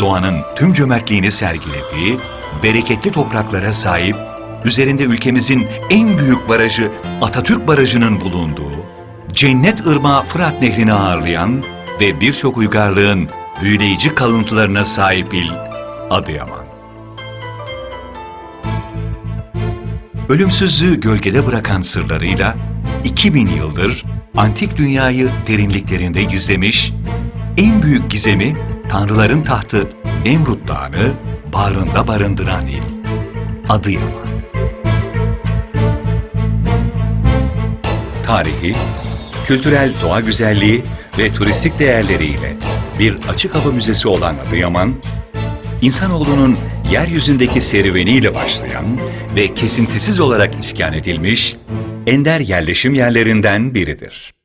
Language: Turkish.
doğanın tüm cömertliğini sergilediği, bereketli topraklara sahip, üzerinde ülkemizin en büyük barajı Atatürk Barajı'nın bulunduğu, Cennet Irmağı Fırat Nehri'ni ağırlayan ve birçok uygarlığın büyüleyici kalıntılarına sahip il Adıyaman. Ölümsüzlüğü gölgede bırakan sırlarıyla 2000 yıldır antik dünyayı derinliklerinde gizlemiş, en büyük gizemi tanrıların tahtı Nemrut Dağı'nı bağrında barındıran il. Adıyaman. Tarihi, kültürel doğa güzelliği ve turistik değerleriyle bir açık hava müzesi olan Adıyaman, insanoğlunun yeryüzündeki serüveniyle başlayan ve kesintisiz olarak iskan edilmiş ender yerleşim yerlerinden biridir.